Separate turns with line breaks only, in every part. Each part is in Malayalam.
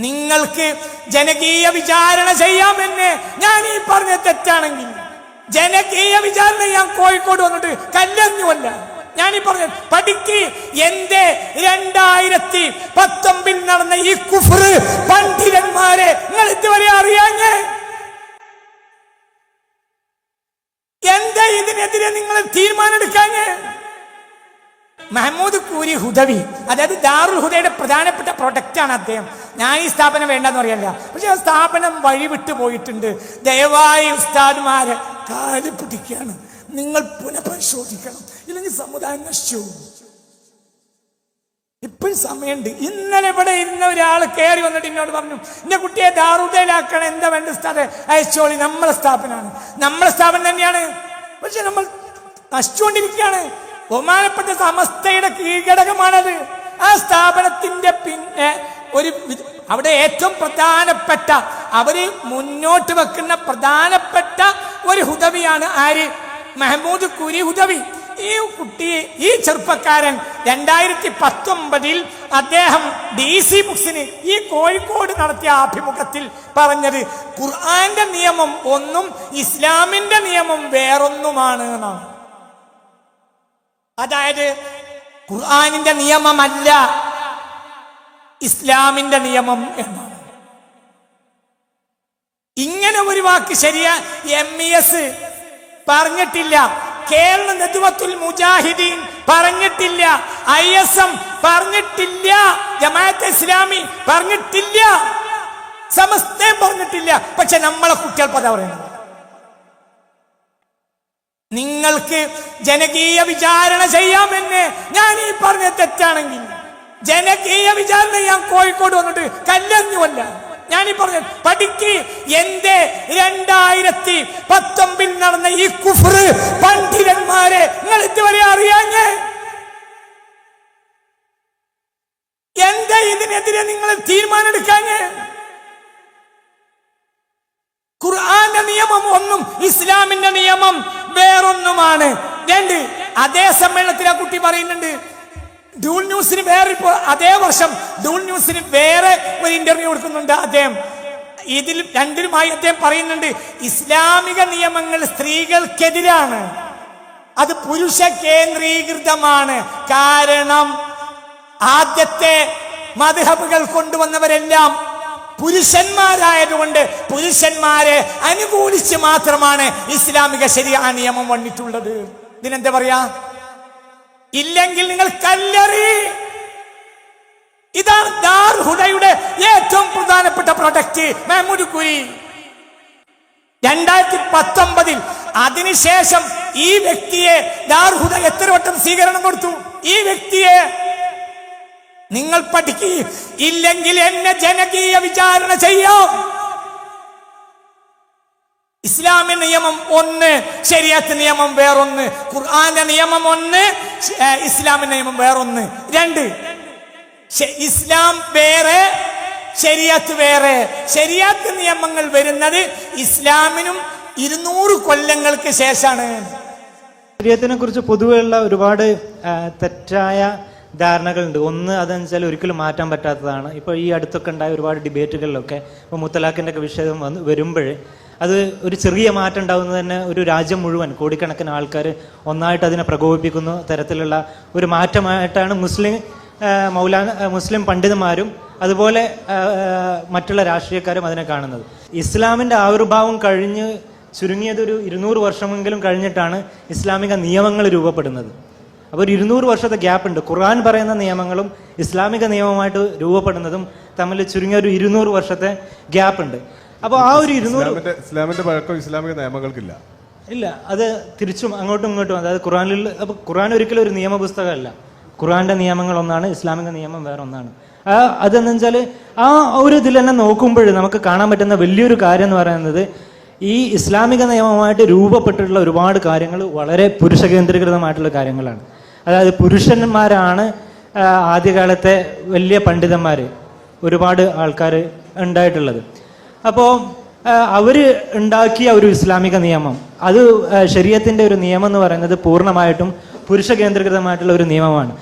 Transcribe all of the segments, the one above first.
നിങ്ങൾക്ക് ജനകീയ വിചാരണ ചെയ്യാമെന്ന് ഞാൻ ഈ പറഞ്ഞ തെറ്റാണെങ്കിൽ ജനകീയ വിചാരണ ഞാൻ കോഴിക്കോട് വന്നിട്ട് കല്ലഞ്ഞുമല്ല ഞാനീ പറഞ്ഞു പഠിക്ക് എന്റെ രണ്ടായിരത്തി പത്തൊമ്പതിൽ നടന്ന ഈ കുഫർ പണ്ഡിതന്മാരെ നിങ്ങൾ ഇതുവരെ അറിയാഞ്ഞേ? എന്താ ഇതിനെതിരെ നിങ്ങൾ തീരുമാനം എടുക്കാഞ്ഞേ മഹമ്മൂദ് കൂരി ഹുദവി അതായത് ദാറുൽ ഹുദയുടെ പ്രധാനപ്പെട്ട പ്രൊഡക്റ്റാണ് അദ്ദേഹം. ഞാൻ ഈ സ്ഥാപനം വേണ്ടെന്ന് പറയല്ല. പക്ഷെ ആ സ്ഥാപനം വഴിവിട്ടു പോയിട്ടുണ്ട്. ദയവായി ഉസ്താദ്മാരെ കാൽ പിടിക്കുകയാണ് നിങ്ങൾ പുനഃപരിശോധിക്കണം. ഇല്ലെങ്കിൽ സമുദായം നശിച്ചു. ഇപ്പോഴും സമയമുണ്ട്. ഇന്നലെ ഇവിടെ ഇരുന്ന ഒരാൾ കയറി വന്നിട്ട് എന്നോട് പറഞ്ഞു എന്റെ കുട്ടിയെ ദാറുദയിലാക്കണം എന്താ വേണ്ട ഉസ്താദെ? അയച്ചോളി. നമ്മളെ സ്ഥാപനമാണ്. നമ്മളെ സ്ഥാപനം തന്നെയാണ്. പക്ഷെ നമ്മൾ നശിച്ചുകൊണ്ടിരിക്കുകയാണ്. ബഹുമാനപ്പെട്ട സമസ്തയുടെ കീഴ്ഘടകമാണത്. ആ സ്ഥാപനത്തിന്റെ പിന്നെ ഒരു അവിടെ ഏറ്റവും പ്രധാനപ്പെട്ട അവർ മുന്നോട്ട് വെക്കുന്ന പ്രധാനപ്പെട്ട ഒരു ഹുദവിയാണ് ആര്? മെഹമ്മൂദ് കുരി ഹുദവി. ഈ കുട്ടി ഈ ചെറുപ്പക്കാരൻ രണ്ടായിരത്തി പത്തൊമ്പതിൽ അദ്ദേഹം ഡി സി ബുക്സിന് ഈ കോഴിക്കോട് നടത്തിയ ആഭിമുഖത്തിൽ പറഞ്ഞത് ഖുർആന്റെ നിയമം ഒന്നും ഇസ്ലാമിന്റെ നിയമം വേറൊന്നുമാണ് എന്നാണ്. അതായത് ഖുർആാനിന്റെ നിയമമല്ല ഇസ്ലാമിന്റെ നിയമം എന്നാണ്. ഇങ്ങനെ ഒരു വാക്ക് ശരിയ എം ഇ എസ് പറഞ്ഞിട്ടില്ല. കേരള നെതുവത്തുൽ മുജാഹിദീൻ പറഞ്ഞിട്ടില്ല. ഐ എസ് എം പറഞ്ഞിട്ടില്ല. ജമാഅത്ത് ഇസ്ലാമി പറഞ്ഞിട്ടില്ല. സമസ്തയും പറഞ്ഞിട്ടില്ല. പക്ഷെ നമ്മളെ കുട്ടികൾ പത പറയുന്നത്. നിങ്ങൾക്ക് ജനകീയ വിചാരണ ചെയ്യാമെന്ന് ഞാൻ ഈ പറഞ്ഞ തെറ്റാണെങ്കിൽ ജനകീയ വിചാരണ ഞാൻ കോഴിക്കോട് വന്നിട്ട് കല്ലെറിഞ്ഞുമല്ല ഞാൻ ഈ പറഞ്ഞ പഠിക്ക് എന്റെ രണ്ടായിരത്തി പത്തൊമ്പതിൽ നടന്ന ഈ കുഫർ പണ്ഡിതന്മാരെ നിങ്ങൾ ഇതുവരെ അറിയാഞ്ഞേ? എന്താ ഇതിനെതിരെ നിങ്ങൾ തീരുമാനം എടുക്കാഞ്ഞേ ഖുർആന്റെ നിയമം ഒന്നും ഇസ്ലാമിന്റെ നിയമം വേറൊന്നുമാണ്. രണ്ട് അതേ സമ്മേളനത്തിൽ ആ കുട്ടി പറയുന്നുണ്ട്. ഡൂൾ ന്യൂസിന് വേറെ ഇപ്പോ അതേ വർഷം ഡൂൾ ന്യൂസിന് വേറെ ഒരു ഇന്റർവ്യൂ കൊടുക്കുന്നുണ്ട് അദ്ദേഹം. ഇതിൽ രണ്ടിലുമായി അദ്ദേഹം പറയുന്നുണ്ട് ഇസ്ലാമിക നിയമങ്ങൾ സ്ത്രീകൾക്കെതിരാണ്. അത് പുരുഷ കേന്ദ്രീകൃതമാണ്. കാരണം ആദ്യത്തെ മധുഹബുകൾ കൊണ്ടുവന്നവരെല്ലാം പുരുഷന്മാരായതുകൊണ്ട് പുരുഷന്മാരെ അനുകൂലിച്ച് മാത്രമാണ് ഇസ്ലാമിക ശരിയാ നിയമം വന്നിട്ടുള്ളത്. ഇതിനെന്താ പറയാ? ഇല്ലെങ്കിൽ നിങ്ങൾ കല്ലെറി. ഇതാണ് ദാർ ഹുദയുടെ ഏറ്റവും പ്രധാനപ്പെട്ട പ്രൊഡക്റ്റ് മെഹമ്മൂദ് കുരി. രണ്ടായിരത്തി പത്തൊമ്പതിൽ അതിനുശേഷം ഈ വ്യക്തിയെ ദാർഹുദ എത്ര വട്ടം സ്വീകരണം കൊടുത്തു? ഈ വ്യക്തിയെ നിങ്ങൾ പഠിക്കുകയും ഇല്ലെങ്കിൽ എന്നെ ജനകീയ വിചാരണ ചെയ്യാം. ഇസ്ലാമിക നിയമം ഒന്ന് ശരിയത്ത് നിയമം വേറൊന്ന് ഖുർആന്റെ നിയമം ഒന്ന് ഇസ്ലാമി നിയമം വേറൊന്ന്. രണ്ട്. ഇസ്ലാം വേറെ ശരിയത്ത് വേറെ. ശരിയത്ത് നിയമങ്ങൾ വരുന്നത് ഇസ്ലാമിനും ഇരുന്നൂറ് കൊല്ലങ്ങൾക്ക് ശേഷമാണ്.
ശരിയത്തിനെ കുറിച്ച് പൊതുവെയുള്ള ഒരുപാട് തെറ്റായ ധാരണകളുണ്ട്. ഒന്ന് അതെന്ന് വെച്ചാൽ ഒരിക്കലും മാറ്റാൻ പറ്റാത്തതാണ്. ഇപ്പോൾ ഈ അടുത്തൊക്കെ ഉണ്ടായ ഒരുപാട് ഡിബേറ്റുകളിലൊക്കെ ഇപ്പോൾ മുത്തലാഖിന്റെ ഒക്കെ വിഷയം വന്ന് വരുമ്പോൾ അത് ഒരു ചെറിയ മാറ്റം ഉണ്ടാകുന്നത് തന്നെ ഒരു രാജ്യം മുഴുവൻ കോടിക്കണക്കിന് ആൾക്കാർ ഒന്നായിട്ട് അതിനെ പ്രകോപിപ്പിക്കുന്ന തരത്തിലുള്ള ഒരു മാറ്റമായിട്ടാണ് മുസ്ലിം മൗലാന മുസ്ലിം പണ്ഡിതന്മാരും അതുപോലെ മറ്റുള്ള രാഷ്ട്രീയക്കാരും അതിനെ കാണുന്നത്. ഇസ്ലാമിന്റെ ആവിർഭാവം കഴിഞ്ഞ് ചുരുങ്ങിയതൊരു ഇരുന്നൂറ് വർഷമെങ്കിലും കഴിഞ്ഞിട്ടാണ് ഇസ്ലാമിക നിയമങ്ങൾ രൂപപ്പെടുന്നത്. അപ്പോൾ ഒരു ഇരുന്നൂറ് വർഷത്തെ ഗ്യാപ്പ് ഉണ്ട്. ഖുർആൻ പറയുന്ന നിയമങ്ങളും ഇസ്ലാമിക നിയമമായിട്ട് രൂപപ്പെടുന്നതും തമ്മിൽ ചുരുങ്ങിയ ഒരു ഇരുന്നൂറ് വർഷത്തെ ഗ്യാപ്പ് ഉണ്ട്. അപ്പോൾ ആ ഒരു ഇരുന്നൂറ്
ഇസ്ലാമിന്റെ പഴക്കം ഇസ്ലാമിക നിയമങ്ങൾക്കില്ല.
ഇല്ല അത് തിരിച്ചും അങ്ങോട്ടും ഇങ്ങോട്ടും അതായത് ഖുറാനിൽ അപ്പോൾ ഖുറാൻ ഒരിക്കലും ഒരു നിയമപുസ്തകമല്ല. ഖുറാന്റെ നിയമങ്ങൾ ഒന്നാണ് ഇസ്ലാമിക നിയമം വേറെ ഒന്നാണ്. ആ അതെന്ന് വെച്ചാൽ ആ ഒരു ഇതിൽ തന്നെ നോക്കുമ്പോൾ നമുക്ക് കാണാൻ പറ്റുന്ന വലിയൊരു കാര്യം എന്ന് പറയുന്നത് ഈ ഇസ്ലാമിക നിയമമായിട്ട് രൂപപ്പെട്ടിട്ടുള്ള ഒരുപാട് കാര്യങ്ങൾ വളരെ പുരുഷകേന്ദ്രീകൃതമായിട്ടുള്ള കാര്യങ്ങളാണ്. അതായത് പുരുഷന്മാരാണ് ആദ്യകാലത്തെ വലിയ പണ്ഡിതന്മാർ ഒരുപാട് ആൾക്കാർ ഉണ്ടായിട്ടുള്ളത്. അപ്പോൾ അവർ ഉണ്ടാക്കിയ ഒരു ഇസ്ലാമിക നിയമം അത് ശരീരത്തിന്റെ ഒരു നിയമം എന്ന് പറയുന്നത് പൂർണമായിട്ടും പുരുഷ കേന്ദ്രീകൃതമായിട്ടുള്ള ഒരു നിയമമാണ്.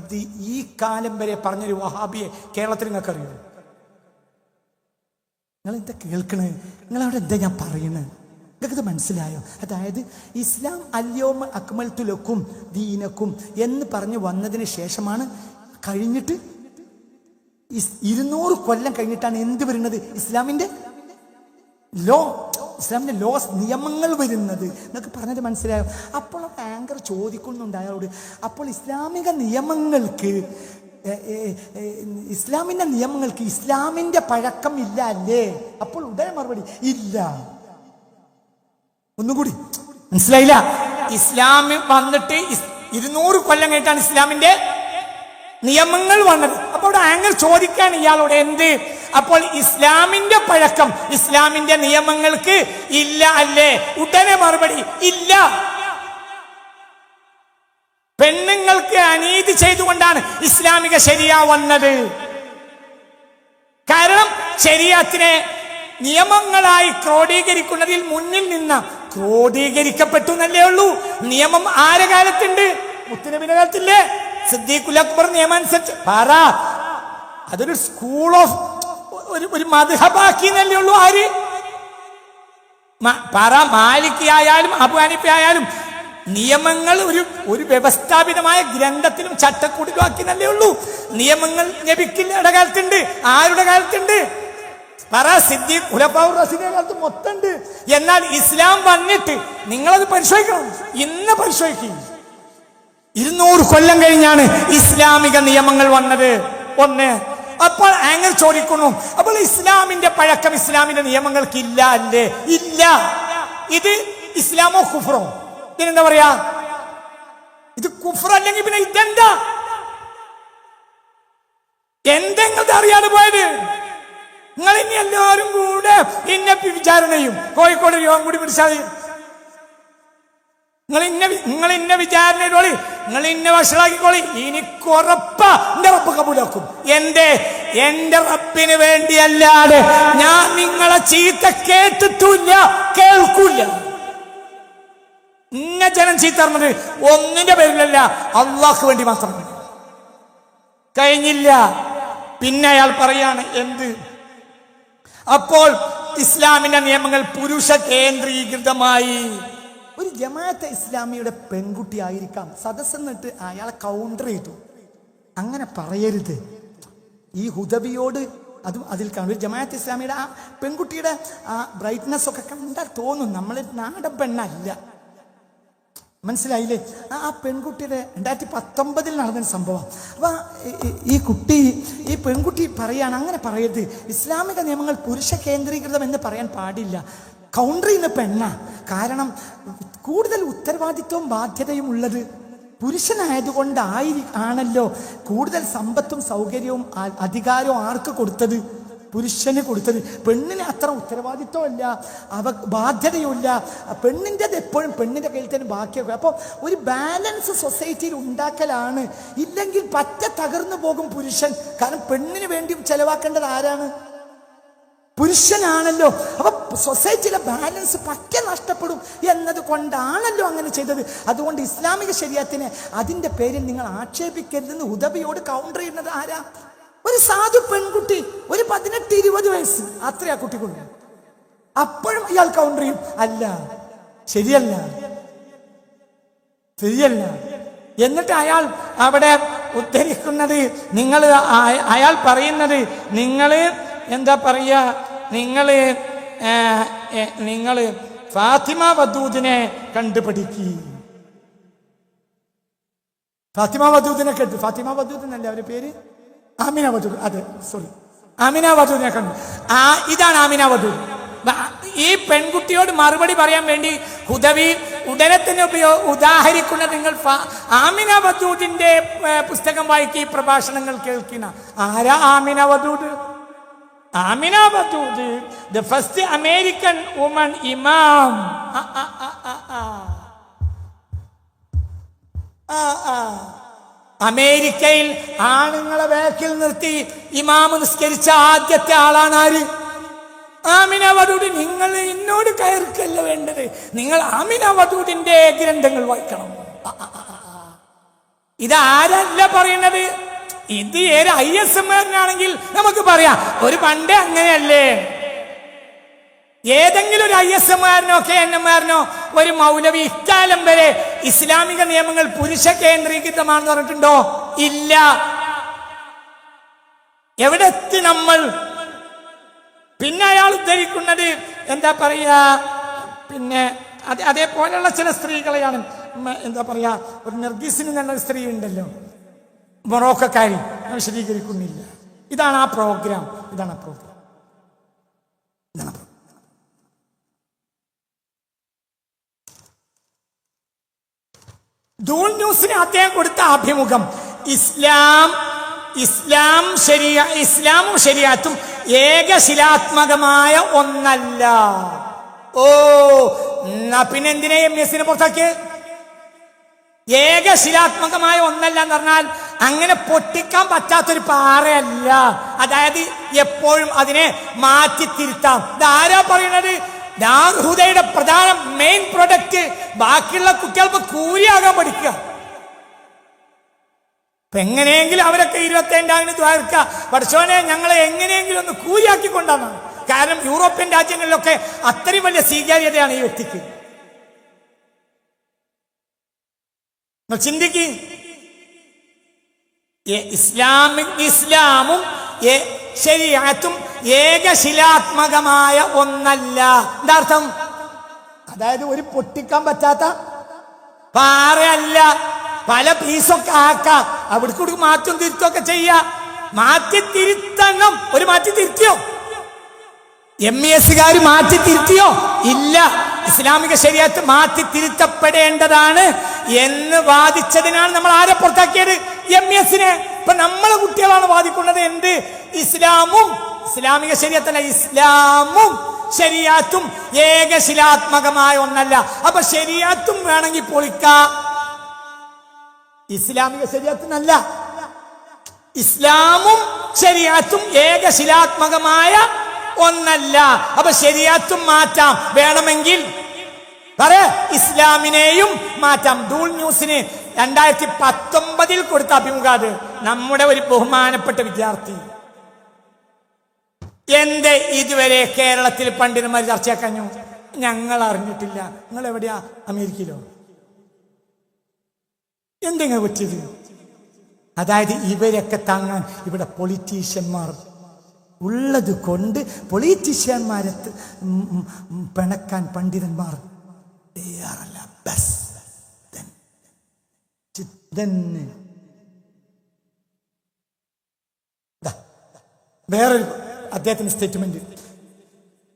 ഇത് ഈ കാലം വരെ പറഞ്ഞൊരു വഹാബിയെ കേരളത്തിൽ നിങ്ങൾക്ക് അറിയോ നിങ്ങൾ എന്താ കേൾക്കണേ? നിങ്ങൾ അവിടെ എന്താ ഞാൻ പറയണേ നിങ്ങൾക്കിത് മനസ്സിലായോ? അതായത് ഇസ്ലാം അല്യോമ അക്മൽ തുലക്കും ദീനക്കും എന്ന് പറഞ്ഞു വന്നതിന് ശേഷമാണ് കഴിഞ്ഞിട്ട് ഇരുന്നൂറ് കൊല്ലം കഴിഞ്ഞിട്ടാണ് എന്ത് വരുന്നത്? ഇസ്ലാമിന്റെ ലോ ഇസ്ലാമിന്റെ ലോസ് നിയമങ്ങൾ വരുന്നത്. എന്നൊക്കെ പറഞ്ഞത് മനസ്സിലായോ? അപ്പോൾ ആങ്കർ ചോദിക്കുന്നുണ്ട് അയാളോട് അപ്പോൾ ഇസ്ലാമിക നിയമങ്ങൾക്ക് ഇസ്ലാമിന്റെ നിയമങ്ങൾക്ക് ഇസ്ലാമിന്റെ പഴക്കം ഇല്ല അല്ലേ? അപ്പോൾ ഉടനെ മറുപടി ഇല്ല. ഒന്നും കൂടി മനസ്സിലായില്ല? ഇസ്ലാം വന്നിട്ട് ഇരുന്നൂറ് കൊല്ലം കഴിഞ്ഞിട്ടാണ് ഇസ്ലാമിന്റെ നിയമങ്ങൾ വന്നത്. അപ്പോൾ അവിടെ ആങ്ങൾ ചോദിക്കാണ് ഇയാളോട് എന്ത്? അപ്പോൾ ഇസ്ലാമിന്റെ പഴക്കം ഇസ്ലാമിന്റെ നിയമങ്ങൾക്ക് ഇല്ല അല്ലേ? ഉടനെ മറുപടി ഇല്ല. പെണ്ണുങ്ങൾക്ക് അനീതി ചെയ്തുകൊണ്ടാണ് ഇസ്ലാമിക ശരിയ വന്നത്. കാരണം ശരീരത്തിനെ നിയമങ്ങളായി ക്രോഡീകരിക്കുന്നതിൽ മുന്നിൽ നിന്ന ക്രോഡീകരിക്കപ്പെട്ടു എന്നല്ലേ ഉള്ളൂ. നിയമം ആരെ കാലത്തുണ്ട് മുത്തനബിന്റെ കാലത്തില്ലേ സിദ്ദീഖുൽ അക്ബർ നിയമം അനുസരിച്ച് പറ. അതൊരു സ്കൂൾ ഓഫ് ഒരു ഒരു മധുഹബാക്കി എന്നല്ലേ ഉള്ളൂ ആര്? പാറ. മാലിക് ആയാലും അബുഹാനിപ്പ ആയാലും നിയമങ്ങൾ ഒരു ഒരു വ്യവസ്ഥാപിതമായ ഗ്രന്ഥത്തിലും ചട്ടക്കൂടിലും ആക്കി എന്നല്ലേ ഉള്ളൂ. നിയമങ്ങൾ ലഭിക്കില്ല. കാലത്തുണ്ട് ആരുടെ കാലത്തുണ്ട്? പറ സിദ്ധി ഉലപ്പാവൂർ റസീദിന്റെ കാലത്ത് മൊത്തമുണ്ട് എന്നാൽ ഇസ്ലാം വന്നിട്ട് നിങ്ങളത് പരിശോധിക്കണം. ഇന്ന് പരിശോധിക്കും. ഇരുന്നൂറ് കൊല്ലം കഴിഞ്ഞാണ് ഇസ്ലാമിക നിയമങ്ങൾ വന്നത്. ഒന്ന് അപ്പോൾ അങ്ങനെ ചോദിക്കുന്നു അപ്പോൾ ഇസ്ലാമിന്റെ പഴക്കം ഇസ്ലാമിന്റെ നിയമങ്ങൾക്ക് ഇല്ല അല്ലേ? ഇല്ല. ഇത് ഇസ്ലാമോ കുഫറോ? ഇതിനെന്താ പറയാ? ഇത് കുഫർ അല്ലെങ്കിൽ പിന്നെ ഇതെന്താ? എന്തെങ്കിലും അറിയാതെ പോയത്. നിങ്ങൾ ഇനി എല്ലാവരും കൂടെ ഇന്നെ വിചാരണയും കോഴിക്കോട് യോഗം കൂടി പിടിച്ചാൽ നിങ്ങൾ ഇന്ന നിങ്ങൾ ഇന്ന വിചാരണയിലോളി നിങ്ങൾ ഇന്ന വഷളാക്കിക്കോളി. കുറപ്പ എന്റെ റബ്ബ് കബൂലാക്കും. എന്റെ എന്റെ റബ്ബിന് വേണ്ടിയല്ലാതെ ഞാൻ നിങ്ങളെ ചീത്ത കേട്ടിട്ടില്ല കേൾക്കൂല ഇന്ന ജനം ചീത്ത പറഞ്ഞത് ഒന്നിന്റെ പേരിലല്ല അള്ളാഹ്ക്ക് വേണ്ടി മാത്രം. കഴിഞ്ഞില്ല. പിന്നെ അയാൾ പറയാണ് എന്ത്? അപ്പോൾ ഇസ്ലാമിന്റെ നിയമങ്ങൾ പുരുഷ കേന്ദ്രീകൃതമായി. ഒരു ജമാഅത്തെ ഇസ്ലാമിയുടെ പെൺകുട്ടി ആയിരിക്കാം. സദസ്സെന്നിട്ട് അയാളെ കൗണ്ടർ ചെയ്തു. അങ്ങനെ പറയരുത്. ഈ ഹുദവിയോട് അതും അതിൽ കാണും. ഒരു ജമാഅത്ത് ഇസ്ലാമിയുടെ ആ പെൺകുട്ടിയുടെ ആ ബ്രൈറ്റ്നെസ് ഒക്കെ കണ്ടാൽ തോന്നും. നമ്മൾ നാടൻ പെണ്ണല്ല. മനസ്സിലായില്ലേ? ആ പെൺകുട്ടിയുടെ രണ്ടായിരത്തി പത്തൊമ്പതിൽ നടന്ന സംഭവം. അപ്പം ഈ- കുട്ടി ഈ പെൺകുട്ടി പറയാണ് അങ്ങനെ പറയരുത്. ഇസ്ലാമിക നിയമങ്ങൾ പുരുഷ കേന്ദ്രീകൃതം എന്ന് പറയാൻ പാടില്ല. കൗണ്ടർ ചെയ്യുന്ന പെണ്ണ. കാരണം കൂടുതൽ ഉത്തരവാദിത്വവും ബാധ്യതയും ഉള്ളത് പുരുഷനായതുകൊണ്ടായി ആണല്ലോ. കൂടുതൽ സമ്പത്തും സൗകര്യവും അധികാരവും ആർക്ക് കൊടുത്തത്? പുരുഷന് കൊടുത്തത്. പെണ്ണിന് അത്ര ഉത്തരവാദിത്വമില്ല അവ ബാധ്യതയുമില്ല. പെണ്ണിന്റെത് എപ്പോഴും പെണ്ണിന്റെ കയ്യിൽ തന്നെ ബാക്കിയൊക്കെ. അപ്പോൾ ഒരു ബാലൻസ് സൊസൈറ്റിയിൽ ഉണ്ടാക്കലാണ്. ഇല്ലെങ്കിൽ പറ്റ തകർന്നു പോകും പുരുഷൻ. കാരണം പെണ്ണിന് വേണ്ടി ചെലവാക്കേണ്ടത് ആരാണ്? പുരുഷനാണല്ലോ. അപ്പൊ സൊസൈറ്റിയിലെ ബാലൻസ് പക്കെ നഷ്ടപ്പെടും എന്നത് കൊണ്ടാണല്ലോ അങ്ങനെ ചെയ്തത്. അതുകൊണ്ട് ഇസ്ലാമിക ശരീരത്തിനെ അതിന്റെ പേരിൽ നിങ്ങൾ ആക്ഷേപിക്കരുതെന്ന് ഉദവിയോട് കൗണ്ടർ ചെയ്യുന്നത് ആരാ? ഒരു സാധു പെൺകുട്ടി ഒരു പതിനെട്ട് ഇരുപത് വയസ്സ്. അത്ര ആ കുട്ടിക്കുണ്ട് അപ്പോഴും ഇയാൾ കൗണ്ടർ ചെയ്യും. അല്ല ശരിയല്ല ശരിയല്ല. എന്നിട്ട് അയാൾ അവിടെ ഉദ്ധരിക്കുന്നത് നിങ്ങൾ അയാൾ പറയുന്നത് നിങ്ങൾ എന്താ പറയുക നിങ്ങൾ നിങ്ങൾ ഫാത്തിമ വദൂദിനെ കണ്ടുപിടിക്കി. ഫാത്തിമ വദൂദിനെ കേട്ടു ഫാത്തിമ വദൂദ് എന്നല്ലേ അവരുടെ പേര്? ആമിന വദൂദ് അതെ സോറി ആമിന ഞാൻ കണ്ടു. ആ ഇതാണ് ആമിന വദൂദ് ഈ പെൺകുട്ടിയോട് മറുപടി പറയാൻ വേണ്ടി ഹുദവി ഉടനെ തന്നെ ഉപയോ ഉദാഹരിക്കുന്ന നിങ്ങൾ ആമിന വദൂദിന്റെ പുസ്തകം വായിക്കി പ്രഭാഷണങ്ങൾ കേൾക്കുന്ന ആരാ Amina Wadud Amina Wadud the first American woman imam ആ, ആ, ആ, ആ, ആ. അമേരിക്കയിൽ ആണുങ്ങളെ ബാക്കിൽ നിർത്തി ഇമാമ് നിസ്കരിച്ച ആദ്യത്തെ ആളാണ് ആര്? ആമിന നിങ്ങൾ എന്നോട് കയർക്കല്ല വേണ്ടത്. നിങ്ങൾ ആമിന വധൂടിന്റെ ഗ്രന്ഥങ്ങൾ വായിക്കണം. ഇതാരല്ല പറയുന്നത്? ഇത് ഏത് ഐ എസ് എമ്മാരനാണെങ്കിൽ നമുക്ക് പറയാം. ഒരു പണ്ടേ അങ്ങനെയല്ലേ? ഏതെങ്കിലും ഒരു ഐ എസ് എമ്മാരനോ കെ എൻ എമ്മാരനോ ഒരു മൗലവി ഇക്കാലം വരെ ഇസ്ലാമിക നിയമങ്ങൾ പുരുഷ കേന്ദ്രീകൃതമാണെന്ന് പറഞ്ഞിട്ടുണ്ടോ? ഇല്ല. എവിടെ എത്തി നമ്മൾ? പിന്നെ അയാൾ ഉദ്ധരിക്കുന്നത് എന്താ പറയാ പിന്നെ അത് അതേപോലെയുള്ള ചില സ്ത്രീകളെയാണ്. എന്താ പറയാ ഒരു നിർഗീസിന് നല്ല സ്ത്രീ ഉണ്ടല്ലോ മൊറോക്കക്കാരി വിശദീകരിക്കുന്നില്ല. ഇതാണ് ആ പ്രോഗ്രാം. ഇതാണ് ആ പ്രോഗ്രാം ഇതാണ് ആ program. ദൂൾ ന്യൂസിന് അദ്ദേഹം കൊടുത്ത അഭിമുഖം. ഇസ്ലാം ഇസ്ലാം ശരിയ ഇസ്ലാമും ശരിയാത്തും ഏകശിലാത്മകമായ ഒന്നല്ല. ഓ എന്നാ പിന്നെ എന്തിനെ എം എസിനെ പുറത്താക്കിയ? ഏകശിലാത്മകമായ ഒന്നല്ല എന്ന് പറഞ്ഞാൽ അങ്ങനെ പൊട്ടിക്കാൻ പറ്റാത്തൊരു പാറയല്ല. അതായത് എപ്പോഴും അതിനെ മാറ്റി തിരുത്താം ഇതാരാ പറയുന്നത് ദാർഹുദയുടെ പ്രധാന മെയിൻ പ്രൊഡക്റ്റ് ബാക്കിയുള്ള കുട്ടികൾക്ക് കൂലിയാകാൻ പഠിക്കുക. അപ്പൊ എങ്ങനെയെങ്കിലും അവരൊക്കെ ഇരുപത്തേണ്ടാവിന് ദ്വാരക്ക. പഠിച്ചോനെ ഞങ്ങളെ എങ്ങനെയെങ്കിലും ഒന്ന് കൂലിയാക്കി കൊണ്ടാണ് കാരണം യൂറോപ്യൻ രാജ്യങ്ങളിലൊക്കെ അത്രയും വലിയ സ്വീകാര്യതയാണ് ഈ വ്യക്തിക്ക്. നിങ്ങൾ ഇസ്ലാമിക് ഇസ്ലാമും ശരിയാത്തും ഏകശിലാത്മകമായ ഒന്നല്ല. എന്താർത്ഥം? അതായത് ഒരു പൊട്ടിക്കാൻ പറ്റാത്ത പാറയല്ല. പല പീസൊക്കെ ആക്കാം. അവിടെ കൂടി മാറ്റം തിരുത്തൊക്കെ ചെയ്യാ. മാറ്റി തിരുത്തണം. ഒരു മാറ്റി തിരുത്തിയോ? എം ഇ എസുകാർ മാറ്റി തിരുത്തിയോ? ഇല്ല. ഇസ്ലാമിക ശരിയത്ത് മാറ്റി തിരുത്തപ്പെടേണ്ടതാണ് എന്ന് വാദിച്ചതിനാണ് നമ്മൾ ആരെ പുറത്താക്കിയത്? എം എസിനെ ഇപ്പൊ നമ്മളെ കുട്ടികളാണ് വാദിക്കുന്നത് എന്ത്? ഇസ്ലാമും ഇസ്ലാമിക ശരിയത്തല്ല ഇസ്ലാമും ശരിയാത്തും ഏകശിലാത്മകമായ ഒന്നല്ല. അപ്പൊ ശരിയാത്തും വേണമെങ്കിൽ പൊളിക്ക. ഇസ്ലാമിക ശരിയാത്തിനല്ല ഇസ്ലാമും ശരിയാത്തും ഏകശിലാത്മകമായ ഒന്നല്ല. അപ്പൊ ശരിയാത്തും മാറ്റാം. വേണമെങ്കിൽ പറ ഇസ്ലാമിനെയും മാറ്റാം. ദൂൾ ന്യൂസിന് രണ്ടായിരത്തി പത്തൊമ്പതിൽ കൊടുത്ത അഭിമുഖാത് നമ്മുടെ ഒരു ബഹുമാനപ്പെട്ട വിദ്യാർത്ഥി. എന്റെ ഇതുവരെ കേരളത്തിൽ പണ്ഡിതന്മാർ ചർച്ചയാക്കഞ്ഞു ഞങ്ങൾ അറിഞ്ഞിട്ടില്ല. നിങ്ങൾ എവിടെയാ? അമേരിക്കയിലോ? എന്തെങ്ങനെ പറ്റിയത്? അതായത് ഇവരൊക്കെ താങ്ങാൻ ഇവിടെ പൊളിറ്റീഷ്യന്മാർ ഉള്ളത് കൊണ്ട് പൊളിറ്റീഷ്യന്മാരെ പിണക്കാൻ പണ്ഡിതന്മാർ തയ്യാറല്ല. ബസ്. വേറൊരു അദ്ദേഹത്തിന്റെ സ്റ്റേറ്റ്മെന്റ്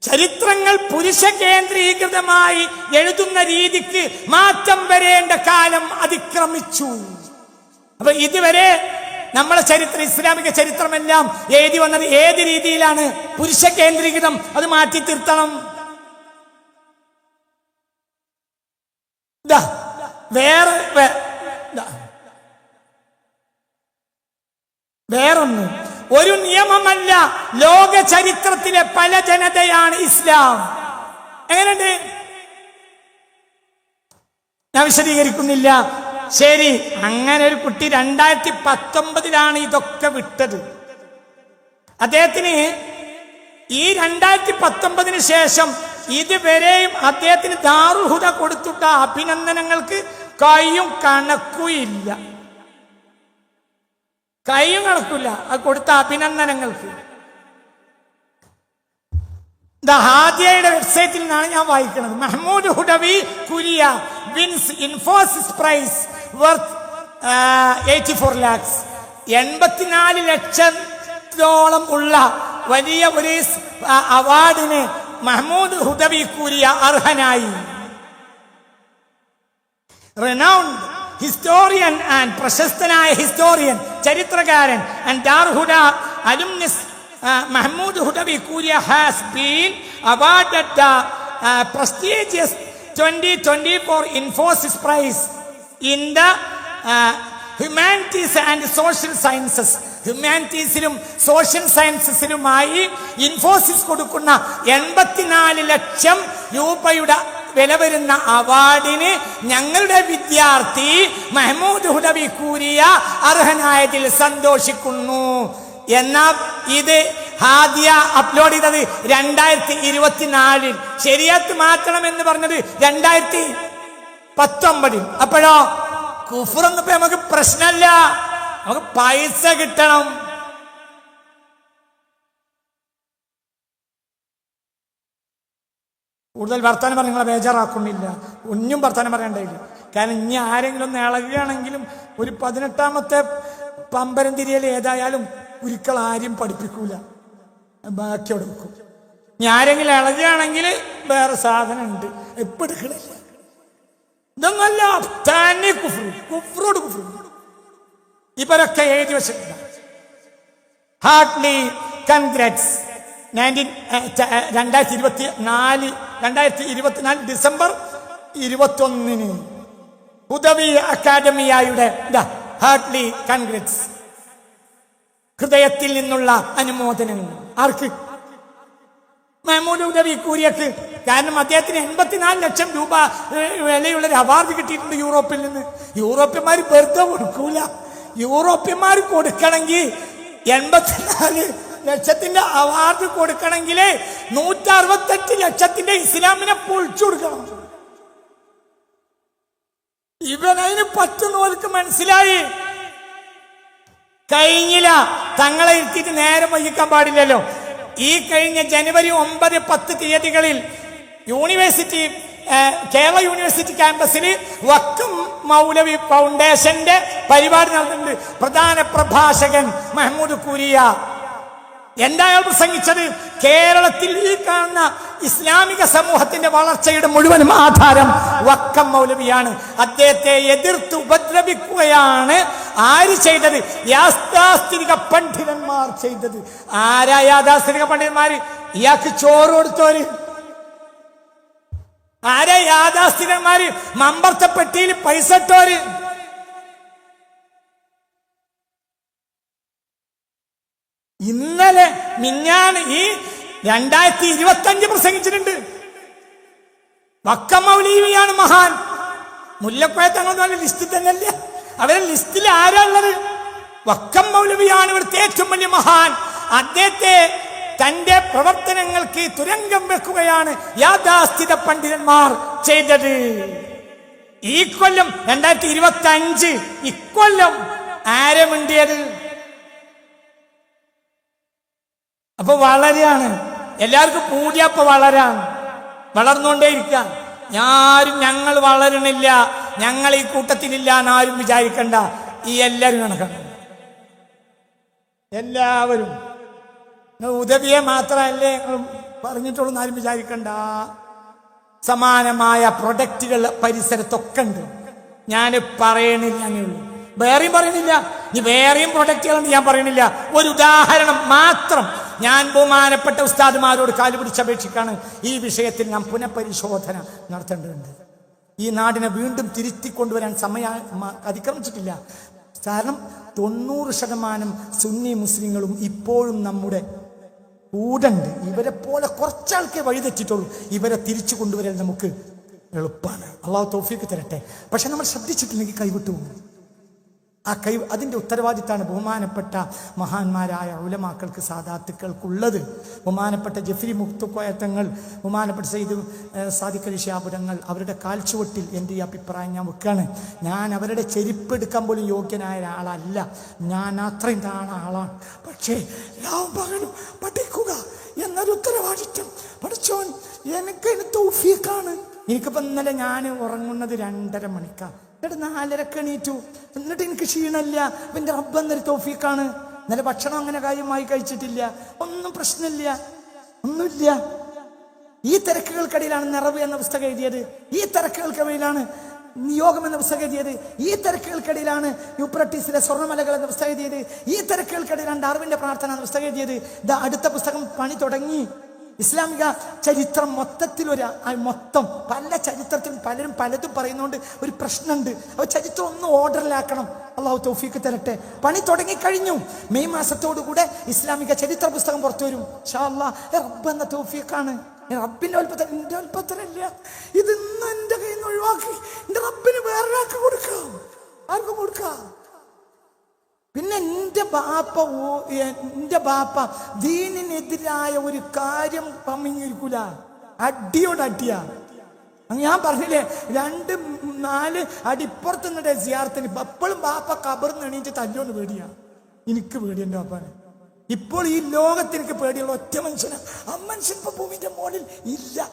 ചരിത്രങ്ങൾ പുരുഷ കേന്ദ്രീകൃതമായി എഴുതുന്ന രീതിക്ക് മാറ്റം വരേണ്ട കാലം അതിക്രമിച്ചു. അപ്പൊ ഇതുവരെ നമ്മളെ ചരിത്രം ഇസ്ലാമിക ചരിത്രമെല്ലാം എഴുതി വന്നത് ഏത് രീതിയിലാണ്? പുരുഷ കേന്ദ്രീകൃതം അത് മാറ്റി തിരുത്തണം. വേറെ. വേറൊന്ന് ഒരു നിയമമല്ല ലോക ചരിത്രത്തിലെ പല ജനതയാണ് ഇസ്ലാം. എങ്ങനെയുണ്ട്? ഞാൻ വിശദീകരിക്കുന്നില്ല. ശരി അങ്ങനെ ഒരു കുട്ടി രണ്ടായിരത്തി പത്തൊമ്പതിലാണ് ഇതൊക്കെ വിട്ടത്. അദ്ദേഹത്തിന് ഈ രണ്ടായിരത്തി പത്തൊമ്പതിന് ശേഷം ഇതുവരെയും അദ്ദേഹത്തിന് ദാറുഹുദ കൊടുത്തിട്ട അഭിനന്ദനങ്ങൾക്ക് കൈയും കണക്കുമില്ല കൈയും കണക്കില്ല അത് കൊടുത്ത അഭിനന്ദനങ്ങൾക്ക്. ദ ഹാദിയയുടെ വെബ്സൈറ്റിൽ നിന്നാണ് ഞാൻ വായിക്കുന്നത്. Mahmood Hudawi Kooriya. Wins Infosys prize worth eighty four lakhs എൺപത്തിനാല് ലക്ഷത്തോളം ഉള്ള വലിയ ഒരു അവാർഡിന് മഹ്മൂദ് ഹുദവി കൂരിയ അർഹനായി. റെനൗണ്ട് ഹിസ്റ്റോറിയൻ ആൻഡ് പ്രശസ്തനായ ഹിസ്റ്റോറിയൻ ചരിത്രകാരൻ and Darul Huda alumnus Mahmood Hudawi Kooriya has been awarded the prestigious twenty twenty four Infosys prize in the humanities and social sciences ഹ്യൂമാനിറ്റീസിലും social സയൻസസിലുമായി ഇൻഫോസിസ് കൊടുക്കുന്ന എൺപത്തിനാല് ലക്ഷം രൂപയുടെ വില വരുന്ന അവാർഡിന് ഞങ്ങളുടെ വിദ്യാർത്ഥി മെഹ്മൂദ് ഹുദബി കൂരിയ അർഹനായതിൽ സന്തോഷിക്കുന്നു. എന്നാ ഇത് ഹാദിയ അപ്ലോഡ് ചെയ്തത് രണ്ടായിരത്തി ഇരുപത്തിനാലിൽ ശരിയത്ത് മാറ്റണം എന്ന് പറഞ്ഞത് രണ്ടായിരത്തി പത്തൊമ്പതിൽ അപ്പോഴോ? കുഫറൊന്നും ഇപ്പൊ നമുക്ക് പ്രശ്നമല്ല. നമുക്ക് പൈസ കിട്ടണം. കൂടുതൽ വർത്താനം പറഞ്ഞാൽ നിങ്ങളെ ബേജാറാക്കുന്നില്ല. ഒന്നും വർത്താനം പറയണ്ടായില്ല കാരണം ഇനി ആരെങ്കിലും ഒന്ന് ഇളകുകയാണെങ്കിലും ഒരു പതിനെട്ടാമത്തെ പമ്പരം തിരിയൽ ഏതായാലും ഒരിക്കൽ ആരും പഠിപ്പിക്കൂല. ബാക്കി അവിടെ വെക്കും. ഇനി ആരെങ്കിലും ഇളകുകയാണെങ്കിൽ വേറെ സാധനം ഉണ്ട് എപ്പോ എടുക്കണില്ല. ഇതൊന്നല്ല തന്നെ കുഫ്രു. കുഫ്രോട് കുഫ്രു. ഇവരൊക്കെ എഴുതി വെച്ചിട്ടുണ്ട്. Hartley congrats. നയന്റീൻ രണ്ടായിരത്തി ഇരുപത്തി നാല് രണ്ടായിരത്തി ഇരുപത്തിനാല് ഡിസംബർ ഇരുപത്തൊന്നിന് ഉദവി അക്കാദമിയായുടെ ഹാർട്ട്ലി കൺഗ്രാറ്റ്സ്. ഹൃദയത്തിൽ നിന്നുള്ള അനുമോദനങ്ങൾ. ആർക്ക്? മഹമൂദ് ഉദവി കൂരിയക്ക് കാരണം അദ്ദേഹത്തിന് എൺപത്തിനാല് ലക്ഷം രൂപ വിലയുള്ള ഒരു അവാർഡ് കിട്ടിയിട്ടുണ്ട് യൂറോപ്പിൽ നിന്ന്. യൂറോപ്യന്മാർ വെറുതെ കൊടുക്കൂല. യൂറോപ്യന്മാർ കൊടുക്കണമെങ്കിൽ എൺപത്തിനാല് ലക്ഷത്തിന്റെ അവാർഡ് കൊടുക്കണമെങ്കിൽ നൂറ്റി അറുപത്തെട്ട് ലക്ഷത്തിന്റെ ഇസ്ലാമിനെ പൊളിച്ചു കൊടുക്കണം. ഇവനതിന് പറ്റുന്നവർക്ക് മനസ്സിലായി. കഴിഞ്ഞില്ല. തങ്ങളെ ഇരുത്തിയിട്ട് നേരം വഹിക്കാൻ പാടില്ലല്ലോ. ഈ കഴിഞ്ഞ ജനുവരി ഒമ്പത് പത്ത് തീയതികളിൽ യൂണിവേഴ്സിറ്റി കേരള യൂണിവേഴ്സിറ്റി ക്യാമ്പസിൽ വക്കം മൗലവി ഫൗണ്ടേഷന്റെ പരിപാടി നടന്നിട്ടുണ്ട്. പ്രധാന പ്രഭാഷകൻ മഹമ്മൂദ് കുരിയ. എന്താ അയാൾ പ്രസംഗിച്ചത് കേരളത്തിൽ ഈ കാണുന്ന ഇസ്ലാമിക സമൂഹത്തിന്റെ വളർച്ചയുടെ മുഴുവനും ആധാരം വക്കം മൗലവിയാണ്. അദ്ദേഹത്തെ എതിർത്ത് ഉപദ്രവിക്കുകയാണ് ആര് ചെയ്തത്? യാഥാസ്ഥിതിക പണ്ഡിതന്മാർ ചെയ്തത്. ആരാ യാഥാസ്ഥിതിക പണ്ഡിതന്മാര്? ഇയാൾക്ക് ചോറ് കൊടുത്തോര്. ആരാ യാഥാസ്ഥിതന്മാര് മമ്പർത്ത പെട്ടിയിൽ പൈസ ഇട്ടോര്. ഇന്നലെ മിഞ്ഞാണ് ഈ രണ്ടായിരത്തി ഇരുപത്തി അഞ്ച് പ്രസംഗിച്ചിട്ടുണ്ട് വക്കമൗലീവിയാണ് മഹാൻ. മുല്ലക്കോയ തങ്ങൾ ലിസ്റ്റിൽ തന്നെയല്ല? അവരെ ലിസ്റ്റിൽ ആരാ ഉള്ളത് വക്കം മൗലവിയാണ് ഇവിടുത്തെ ഏറ്റവും വലിയ മഹാൻ. അദ്ദേഹത്തെ തന്റെ പ്രവർത്തനങ്ങൾക്ക് തുരങ്കം വെക്കുകയാണ് യാഥാസ്ഥിത പണ്ഡിതന്മാർ ചെയ്തത്. ഈ കൊല്ലം രണ്ടായിരത്തി ഇരുപത്തി അഞ്ച് ഇക്കൊല്ലം ആരെ മിണ്ടിയത്? അപ്പൊ വളരാണ് എല്ലാവർക്കും കൂടിയപ്പോ വളരാണ് വളർന്നുകൊണ്ടേയിരിക്കാം. ഞാരും ഞങ്ങൾ വളരണില്ല. ഞങ്ങൾ ഈ കൂട്ടത്തിലില്ല എന്നാരും വിചാരിക്കണ്ട. ഈ എല്ലാവരും കണക്കാണ് എല്ലാവരും. ഉദവിയെ മാത്രമല്ലേ പറഞ്ഞിട്ടുള്ളൂ ആരും വിചാരിക്കണ്ട. സമാനമായ പ്രൊഡക്റ്റുകൾ പരിസരത്തൊക്കെ ഉണ്ട്. ഞാൻ പറയണില്ല അങ്ങനെയുള്ളൂ. വേറെയും പറയണില്ല. ഇനി വേറെയും പ്രൊഡക്റ്റുകളുണ്ട് ഞാൻ പറയണില്ല. ഒരു ഉദാഹരണം മാത്രം ഞാൻ ബഹുമാനപ്പെട്ട ഉസ്താദുമാരോട് കാലുപിടിച്ചപേക്ഷിക്കാണ് ഈ വിഷയത്തിൽ നാം പുനഃപരിശോധന നടത്തേണ്ടതുണ്ട്. ഈ നാടിനെ വീണ്ടും തിരുത്തി കൊണ്ടുവരാൻ സമയ അതിക്രമിച്ചിട്ടില്ല. കാരണം തൊണ്ണൂറ് ശതമാനം സുന്നി മുസ്ലിങ്ങളും ഇപ്പോഴും നമ്മുടെ കൂടണ്ട്. ഇവരെ പോലെ കുറച്ചാൾക്കേ വഴിതെറ്റിട്ടുള്ളൂ ഇവരെ തിരിച്ചു കൊണ്ടുവരാൻ നമുക്ക് എളുപ്പമാണ് അള്ളാഹു തോഫിക്ക് തരട്ടെ. പക്ഷെ നമ്മൾ ശ്രദ്ധിച്ചിട്ടില്ലെങ്കിൽ കൈവിട്ടു പോകും. ആ കൈ അതിന്റെ ഉത്തരവാദിത്തമാണ് ബഹുമാനപ്പെട്ട മഹാന്മാരായ ഉലമാക്കൾക്ക് സാദാത്തുക്കൾക്കുള്ളത്. ബഹുമാനപ്പെട്ട ജഫ്രി മുക്തുക്കോയത്തങ്ങൾ ബഹുമാനപ്പെട്ട സെയ്ദ് സാദിഖലി ഷിയാപുരങ്ങൾ അവരുടെ കാൽച്ചുവട്ടിൽ എന്റെ ഈ അഭിപ്രായം ഞാൻ വെക്കുകയാണ് ഞാൻ അവരുടെ ചെരുപ്പെടുക്കാൻ പോലും യോഗ്യനായ ഒരാളല്ല. ഞാൻ അത്രയും താണ ആളാണ്. പക്ഷേ രാവും പകലും പഠിക്കുക എന്നൊരു ഉത്തരവാദിത്വം. പഠിച്ചോൻ എനിക്ക് തൗഫീഖാണ്. ഇന്നലെ ഞാൻ ഉറങ്ങുന്നത് രണ്ടര മണിക്കാണ്. എന്നിട്ട് നാലരക്ക് എണീറ്റു. എന്നിട്ട് എനിക്ക് ക്ഷീണമില്ല. എന്റെ റബ്ബ് എന്നൊരു തോഫീക്കാണ് ഇന്നലെ ഭക്ഷണം അങ്ങനെ കാര്യമായി കഴിച്ചിട്ടില്ല. ഒന്നും പ്രശ്നമില്ല. ഒന്നുമില്ല. ഈ തിരക്കുകൾക്കിടയിലാണ് നിറവ് എന്ന പുസ്തകം എഴുതിയത്. ഈ തിരക്കുകൾക്കിടയിലാണ് നിയോഗം എന്ന പുസ്തകം എഴുതിയത്. ഈ തിരക്കുകൾക്കിടയിലാണ് യുപ്രട്ടീസിലെ സ്വർണമലകൾ എന്ന പുസ്തകം എഴുതിയത്. ഈ തിരക്കുകൾക്കിടയിലാണ് ഡാർവിന്റെ പ്രാർത്ഥന എന്ന പുസ്തകം എഴുതിയത്. അടുത്ത പുസ്തകം പണി തുടങ്ങി. ഇസ്ലാമിക ചരിത്രം മൊത്തത്തിൽ ഒരു മൊത്തം പല ചരിത്രത്തിലും പലരും പലതും പറയുന്നതുകൊണ്ട് ഒരു പ്രശ്നമുണ്ട് അപ്പോൾ ചരിത്രം ഒന്ന് ഓർഡറിലാക്കണം. അള്ളാഹു തൗഫീക്ക് തരട്ടെ. പണി തുടങ്ങിക്കഴിഞ്ഞു. മെയ് മാസത്തോടുകൂടെ ഇസ്ലാമിക ചരിത്ര പുസ്തകം പുറത്തു വരും. ഷാ റബ്ബ് എന്ന തൗഫീഖാണ് റബ്ബിന്റെ ഉൽപ്പത്തിൽ എന്റെ ഉൽപ്പത്തിലല്ല ഇതിന്ന് എന്റെ കയ്യിൽ നിന്ന് ഒഴിവാക്കി എന്റെ റബ്ബിന് വേറൊരാൾക്ക് കൊടുക്കാം. ആർക്കും കൊടുക്കാം. പിന്നെ എന്റെ ബാപ്പ എന്റെ ബാപ്പ ദീനിനെതിരായ ഒരു കാര്യം പമ്മിങ്ങിരിക്കൂല അടിയോട് അടിയാ. ഞാൻ പറഞ്ഞില്ലേ രണ്ട് നാല് അടിപ്പുറത്ത് നിന്നിട്ട് സിയാർത്തിന് എപ്പോഴും ബാപ്പ കബർന്ന് എണീച്ച് തല്ലോണ്ട് പേടിയാ. എനിക്ക് പേടി എന്റെ ബാപ്പാനെ. ഇപ്പോൾ ഈ ലോകത്ത് എനിക്ക് പേടിയുള്ള ഒറ്റ മനുഷ്യനാ. ആ മനുഷ്യൻ ഇപ്പൊ ഭൂമിന്റെ മോളിൽ ഇല്ല.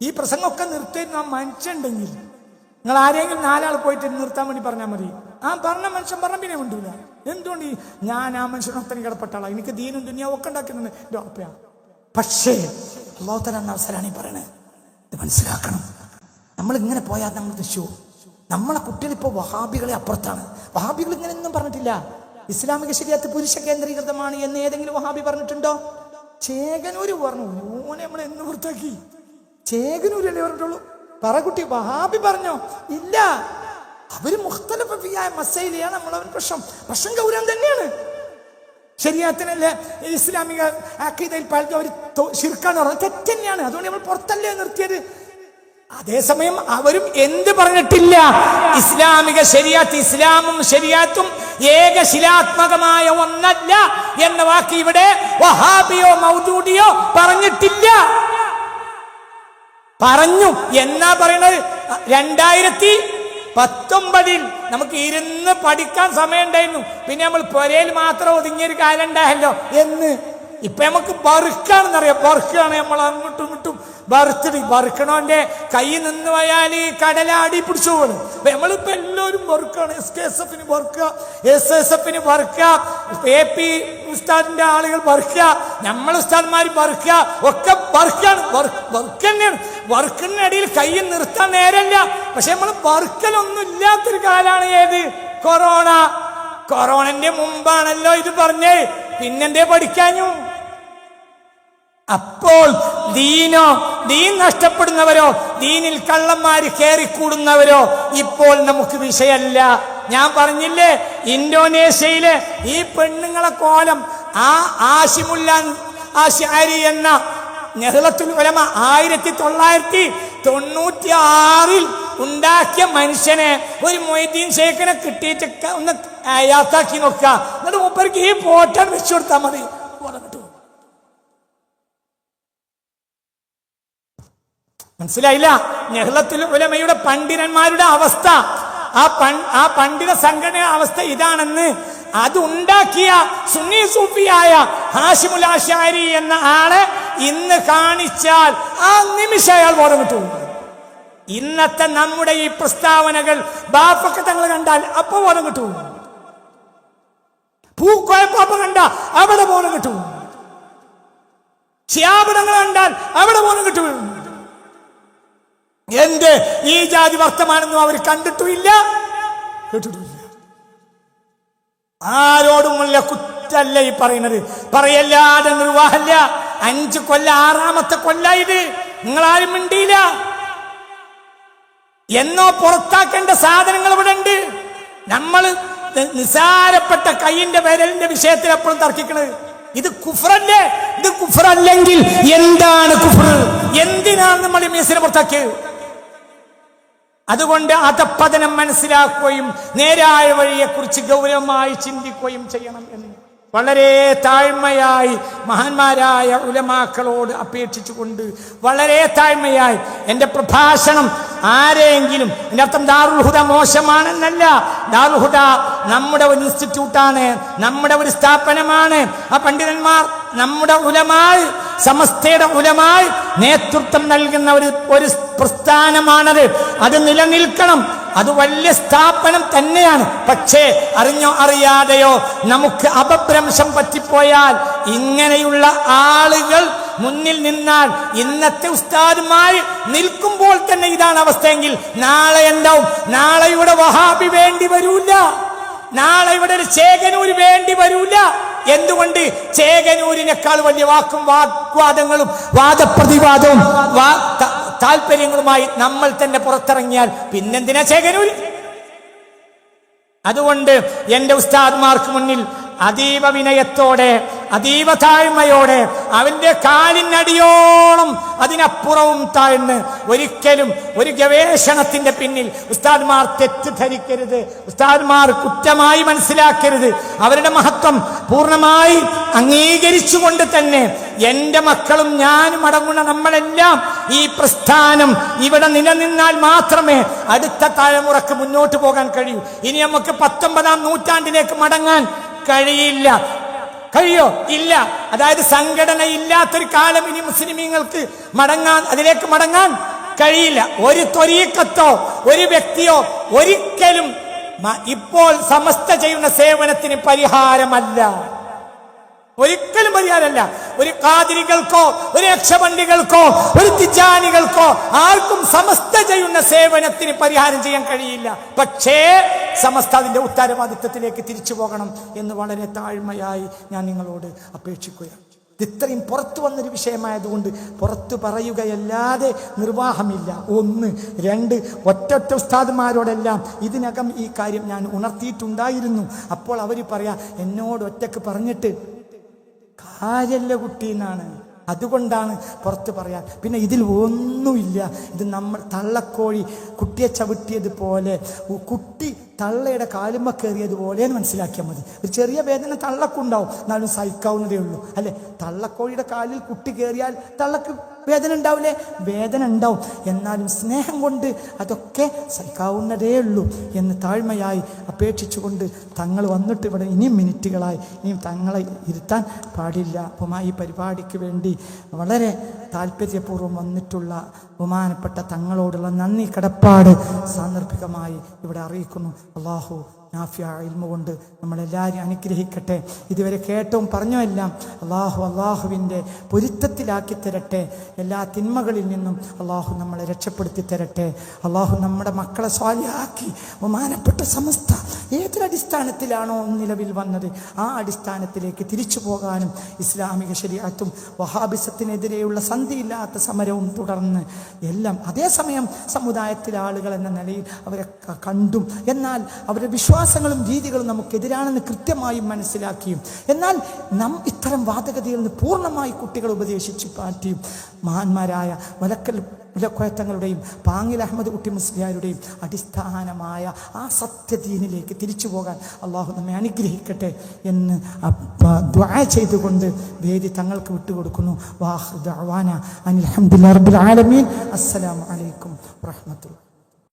ഈ പ്രസംഗമൊക്കെ നിർത്തിയിരുന്ന ആ മനുഷ്യണ്ടെങ്കിൽ നിങ്ങൾ ആരെങ്കിലും നാലാൾ പോയിട്ട് നിർത്താൻ വേണ്ടി പറഞ്ഞാൽ മതി. ആ പറഞ്ഞ മനുഷ്യൻ പറഞ്ഞ പിന്നെ കൊണ്ടൂല. എന്തുകൊണ്ട് ഞാൻ ആ മനുഷ്യനൊത്തനി കിടപ്പെട്ട ആളാ? എനിക്ക് ദീനും ദുനിയാവും ഒക്കെ ഉണ്ടാക്കുന്നുണ്ട് എന്റെ അപ്പയാ. പക്ഷേ ലോകത്തര എന്ന അവസരമാണ് ഈ പറയണത് ഇത് മനസ്സിലാക്കണം. നമ്മൾ ഇങ്ങനെ പോയാൽ നമ്മൾ തൃശൂ നമ്മളെ കുട്ടികൾ ഇപ്പോൾ വഹാബികളെ അപ്പുറത്താണ്. വഹാബികൾ ഇങ്ങനെ ഒന്നും പറഞ്ഞിട്ടില്ല. ഇസ്ലാമിക ശരിയത്ത് പുരുഷ കേന്ദ്രീകൃതമാണ് എന്ന് ഏതെങ്കിലും വഹാബി പറഞ്ഞിട്ടുണ്ടോ? ചേകനൂര് പറഞ്ഞു. ഓനെ നമ്മൾ എന്ന് പുറത്താക്കി. ചേകനൂരല്ലേ പറഞ്ഞിട്ടുള്ളൂ. പറ കുട്ടി വഹാബി പറഞ്ഞോ ഇല്ല അവർ മുഖ്തലഫിയായ മസൈലിയാണ് നമ്മളവൻ പ്രശ്നം. പ്രശ്നം ഗൗരവം തന്നെയാണ്. ശരിയാത്തിനല്ലേ ഇസ്ലാമിക ആക്കീതയിൽ പലതും അവർ ശിർക്കാന്ന് പറഞ്ഞത്. തെറ്റ് തന്നെയാണ്. അതുകൊണ്ട് നമ്മൾ പുറത്തല്ലേ നിർത്തിയത്. അതേസമയം അവരും എന്ത് പറഞ്ഞിട്ടില്ല. ഇസ്ലാമിക ശരിയാത്ത് ഇസ്ലാമും ശരിയാത്തും ഏകശിലാത്മകമായ ഒന്നല്ല എന്ന വാക്ക് ഇവിടെ വഹാബിയോ മൗദൂഡിയോ പറഞ്ഞിട്ടില്ല. പറഞ്ഞു. എന്നാ പറയണത്? രണ്ടായിരത്തി പത്തൊമ്പതിൽ നമുക്ക് ഇരുന്ന് പഠിക്കാൻ സമയമുണ്ടായിരുന്നു. പിന്നെ നമ്മൾ പുരയിൽ മാത്രം ഒതുങ്ങിയൊരു കാലം ഉണ്ടായല്ലോ എന്ന്. ഇപ്പൊ നമുക്ക് പറക്കാണെന്നറിയാം പറക്കാണ് നമ്മൾ അങ്ങോട്ടും ഇങ്ങോട്ടും ബറുത്തിട് ബറുക്കണോന്റെ കൈ നിന്ന് പോയാൽ കടലാടി പിടിച്ചു പോകും നമ്മളിപ്പോ എല്ലാവരും വർക്കാണ് എസ് കെ എസ് എഫിന് വർക്ക് എസ് എസ് എഫിന് വർക്ക് എ പി ഉസ്താദിന്റെ ആളുകൾ വർക്ക് നമ്മൾ ഉസ്താദ്മാർ വർക്ക് ഒക്കെ വർക്കാണ് വർക്ക് തന്നെയാണ് വർക്കിനിടയിൽ കൈ നിർത്താൻ നേരല്ല. പക്ഷെ നമ്മൾ വർക്കലൊന്നും ഇല്ലാത്തൊരു കാലാണ് ഏത്? കൊറോണ. കൊറോണന്റെ മുമ്പാണല്ലോ ഇത് പറഞ്ഞേ. പിന്നെന്തേ പഠിക്കാഞ്ഞു? അപ്പോൾ ദീനോ ദീൻ നഷ്ടപ്പെടുന്നവരോ ദീനിൽ കള്ളന്മാര് കയറിക്കൂടുന്നവരോ ഇപ്പോൾ നമുക്ക് വിഷയമല്ല ഞാൻ പറഞ്ഞില്ലേ ഇന്തോനേഷ്യയിലെ ഈ പെണ്ണുങ്ങളെ കോലം ആ ആശിമുല്ലാൻ ആശാരി എന്ന നെഹ്ലത്തുൽ ഉലമ ആയിരത്തി തൊള്ളായിരത്തി തൊണ്ണൂറ്റി ആറിൽ ഉണ്ടാക്കിയ മനുഷ്യനെ ഒരു മൊയ്തീൻ ഷേഖിനെ കിട്ടിയിട്ട് ഒന്ന് യാത്താക്കി നോക്കുക. എന്നിട്ട് മൂപ്പർക്ക് ഈ ഫോട്ടോ വെച്ചു കൊടുത്താൽ മതി ബോധം കിട്ടും മനസ്സിലായില്ല? നെഹ്ലത്തുൽ ഉലമയുടെ പണ്ഡിതന്മാരുടെ അവസ്ഥ. ആ പൺ ആ പണ്ഡിത സംഘടന അവസ്ഥ ഇതാണെന്ന് അത് ഉണ്ടാക്കിയ സുന്നി സൂഫിയായ ഹാഷിമുൽ ആശാരി എന്ന ആളെ ഇന്ന് കാണിച്ചാൽ ആ നിമിഷം അയാൾ ബോധം ഇന്നത്തെ നമ്മുടെ ഈ പ്രസ്താവനകൾ ബാപ്പൊക്കെ തങ്ങൾ കണ്ടാൽ അപ്പൊ ബോധം കിട്ടും പൂക്കോയപ്പാപ്പ കണ്ട അവിടെ ബോധം കിട്ടും ശ്യാപടങ്ങൾ കണ്ടാൽ അവിടെ ബോധം കിട്ടും എന്ത് ഈ ജാതി വർത്തമാനൊന്നും അവർ കണ്ടിട്ടുമില്ല. കേട്ടിട്ടുമില്ല. ആരോടുമുള്ള കുറ്റല്ല ഈ പറയുന്നത്. പറയല്ലാതെ നിർവാഹല്ല അഞ്ച് കൊല്ല ആറാമത്തെ കൊല്ല ഇത്. നിങ്ങളാരും മിണ്ടിയില്ല. എന്നോ പുറത്താക്കേണ്ട സാധനങ്ങൾ ഇവിടെ ഉണ്ട്. നമ്മൾ നിസാരപ്പെട്ട കൈയിന്റെ വിരലിന്റെ വിഷയത്തിൽ എപ്പോഴും തർക്കിക്കണത്. ഇത് കുഫറല്ലേ ഇത് കുഫറല്ലെങ്കിൽ എന്താണ് കുഫർ? എന്തിനാണ് നമ്മൾ മീസിനെ പുറത്താക്കിയത്? അതുകൊണ്ട് അധപ്പതനം മനസ്സിലാക്കുകയും നേരായ വഴിയെക്കുറിച്ച് ഗൗരവമായി ചിന്തിക്കുകയും ചെയ്യണം എന്ന്. വളരെ താഴ്മയായി മഹാന്മാരായ ഉലമാക്കളോട് അപേക്ഷിച്ചുകൊണ്ട് വളരെ താഴ്മയായി എന്റെ പ്രഭാഷണം ആരെയെങ്കിലും എന്റെ അർത്ഥം ദാറുൽ മോശമാണെന്നല്ല ദാറുൽ നമ്മുടെ ഒരു ഇൻസ്റ്റിറ്റ്യൂട്ടാണ് നമ്മുടെ ഒരു സ്ഥാപനമാണ്. ആ പണ്ഡിതന്മാർ നമ്മുടെ ഉലമായി സമസ്തയുടെ ഉലമായി നേതൃത്വം നൽകുന്ന ഒരു ഒരു പ്രസ്ഥാനമാണത്. അത് നിലനിൽക്കണം. അത് വലിയ സ്ഥാപനം തന്നെയാണ്. പക്ഷേ അറിഞ്ഞോ അറിയാതെയോ നമുക്ക് അപഭ്രംശം പറ്റിപ്പോയാൽ ഇങ്ങനെയുള്ള ആളുകൾ മുന്നിൽ നിന്നാൽ ഇന്നത്തെ ഉസ്താദ്മാർ നിൽക്കുമ്പോൾ തന്നെ ഇതാണ് അവസ്ഥയെങ്കിൽ നാളെ എന്താവും? നാളെ ഇവിടെ വഹാബി വേണ്ടി വരൂല. നാളെ ഇവിടെ ഒരു ശേഖനൂര് വേണ്ടി വരൂല. എന്തുകൊണ്ട് ചേകനൂരിനേക്കാൾ വലിയ വാക്കും വാഗ്വാദങ്ങളും വാദപ്രതിവാദവും താല്പര്യങ്ങളുമായി നമ്മൾ തന്നെ പുറത്തിറങ്ങിയാൽ പിന്നെന്തിനാ ചേകനൂര്? അതുകൊണ്ട് എന്റെ ഉസ്താദ്മാർക്ക് മുന്നിൽ അതീവ വിനയത്തോടെ അതീവ താഴ്മയോടെ അവന്റെ കാലിനടിയോളം അതിനപ്പുറവും താഴ്ന്ന് ഒരിക്കലും ഒരു ഗവേഷണത്തിന്റെ പിന്നിൽ ഉസ്താദ്മാർ തെറ്റിദ്ധരിക്കരുത് ഉസ്താദ്മാർ കുറ്റമായി മനസ്സിലാക്കരുത്. അവരുടെ മഹത്വം പൂർണമായി അംഗീകരിച്ചുകൊണ്ട് തന്നെ എന്റെ മക്കളും ഞാനും അടങ്ങുന്ന നമ്മളെല്ലാം ഈ പ്രസ്ഥാനം ഇവിടെ നിലനിന്നാൽ മാത്രമേ അടുത്ത തലമുറയ്ക്ക് മുന്നോട്ട് പോകാൻ കഴിയൂ. ഇനി നമുക്ക് പത്തൊമ്പതാം നൂറ്റാണ്ടിലേക്ക് മടങ്ങാൻ കഴിയില്ല. കഴിയോ? ഇല്ല. അതായത് സംഘടന ഇല്ലാത്തൊരു കാലം ഇനി മുസ്ലിമീങ്ങൾക്ക് മടങ്ങാൻ അതിലേക്ക് മടങ്ങാൻ കഴിയില്ല. ഒരു ത്വരീക്കത്തോ ഒരു വ്യക്തിയോ ഒരിക്കലും ഇപ്പോൾ സമസ്ത ചെയ്യുന്ന സേവനത്തിന് പരിഹാരമല്ല. ഒരിക്കലും പരിഹാരമല്ല ഒരു കാതിരികൾക്കോ ഒരു യക്ഷപണ്ഡികൾക്കോ ഒരു തിജാനികൾക്കോ ആർക്കും സമസ്ത ചെയ്യുന്ന സേവനത്തിന് പരിഹാരം ചെയ്യാൻ കഴിയില്ല. പക്ഷേ സമസ്ത അതിന്റെ ഉത്തരവാദിത്വത്തിലേക്ക് തിരിച്ചു പോകണം എന്ന് വളരെ താഴ്മയായി ഞാൻ നിങ്ങളോട് അപേക്ഷിക്കുകയാണ്. ഇത് ഇത്രയും പുറത്തു വന്നൊരു വിഷയമായതുകൊണ്ട് പുറത്തു പറയുകയല്ലാതെ നിർവാഹമില്ല. ഒന്ന് രണ്ട് ഒറ്റൊറ്റ ഉസ്താദുമാരോടെല്ലാം ഇതിനകം ഈ കാര്യം ഞാൻ ഉണർത്തിയിട്ടുണ്ടായിരുന്നു. അപ്പോൾ അവർ പറയാ എന്നോട് ഒറ്റയ്ക്ക് പറഞ്ഞിട്ട് കാര്യല്ല കുട്ടി എന്നാണ്. അതുകൊണ്ടാണ് പുറത്ത് പറയാൻ. പിന്നെ ഇതിൽ ഒന്നുമില്ല. ഇത് നമ്മൾ തള്ളക്കോഴി കുട്ടിയെ ചവിട്ടിയതുപോലെ കുട്ടി തള്ളയുടെ കാലുമ്പ കയറിയതുപോലെ എന്ന് മനസ്സിലാക്കിയാൽ മതി. ഒരു ചെറിയ വേദന തള്ളക്കുണ്ടാവും. എന്നാലും സഹിക്കാവുന്നതേ ഉള്ളൂ. അല്ലെ? തള്ളക്കോഴിയുടെ കാലിൽ കുട്ടി കയറിയാൽ തള്ളക്ക് വേദന ഉണ്ടാവില്ലേ? വേദന ഉണ്ടാവും. എന്നാലും സ്നേഹം കൊണ്ട് അതൊക്കെ സഹിക്കാവുന്നതേ ഉള്ളൂ എന്ന് താഴ്മയായി അപേക്ഷിച്ചുകൊണ്ട് തങ്ങൾ വന്നിട്ട് ഇവിടെ ഇനിയും മിനിറ്റുകളായി. ഇനിയും തങ്ങളെ ഇരുത്താൻ പാടില്ല. അപ്പം ഈ പരിപാടിക്ക് വേണ്ടി വളരെ താല്പര്യപൂർവം വന്നിട്ടുള്ള ബഹുമാനപ്പെട്ട തങ്ങളോടുള്ള നന്ദി കടപ്പാട് സാന്ദർഭികമായി ഇവിടെ അറിയിക്കുന്നു. അള്ളാഹു നാഫിയ ഇൽമ കൊണ്ട് നമ്മളെല്ലാവരും അനുഗ്രഹിക്കട്ടെ. ഇതുവരെ കേട്ടവും പറഞ്ഞോ എല്ലാം അള്ളാഹു അള്ളാഹുവിന്റെ പൊരുത്തത്തിലാക്കി തരട്ടെ. എല്ലാ തിന്മകളിൽ നിന്നും അള്ളാഹു നമ്മളെ രക്ഷപ്പെടുത്തി തരട്ടെ. അള്ളാഹു നമ്മുടെ മക്കളെ സ്വാലിയാക്കി ബഹുമാനപ്പെട്ട സമസ്ത ഏതൊരടിസ്ഥാനത്തിലാണോ നിലവിൽ വന്നത്? ആ അടിസ്ഥാനത്തിലേക്ക് തിരിച്ചു പോകാനും ഇസ്ലാമിക ശരിയാത്തും വഹാബിസത്തിനെതിരെയുള്ള സന്ധിയില്ലാത്ത സമരവും തുടർന്ന് എല്ലാം അതേസമയം സമുദായത്തിലെ ആളുകൾ എന്ന നിലയിൽ അവരെ കണ്ടും. എന്നാൽ അവരുടെ വിശ്വാസങ്ങളും രീതികളും നമുക്കെതിരാണെന്ന് കൃത്യമായും മനസ്സിലാക്കിയും. എന്നാൽ നാം ഇത്തരം വാദഗതിയിൽ നിന്ന് പൂർണമായി കുട്ടികളെ ഉപദേശിച്ചു മാറ്റിയും മഹാന്മാരായ വലക്കൽ മുലക്കോയത്തങ്ങളുടെയും പാങ്ങിൽ അഹമ്മദ് കുട്ടി മുസ്ലിയാരുടെയും അടിസ്ഥാനമായ ആ സത്യദീനിലേക്ക് തിരിച്ചു പോകാൻ അള്ളാഹു നമ്മെ അനുഗ്രഹിക്കട്ടെ എന്ന് ദ്വാ ചെയ്തുകൊണ്ട് വേദി തങ്ങൾക്ക് വിട്ടുകൊടുക്കുന്നു. വാഹൃദ് അനിൽ അഹമ്മദ് റബ്ബുൽ ആലമീൻ. വറഹ്മത്തുള്ളാഹി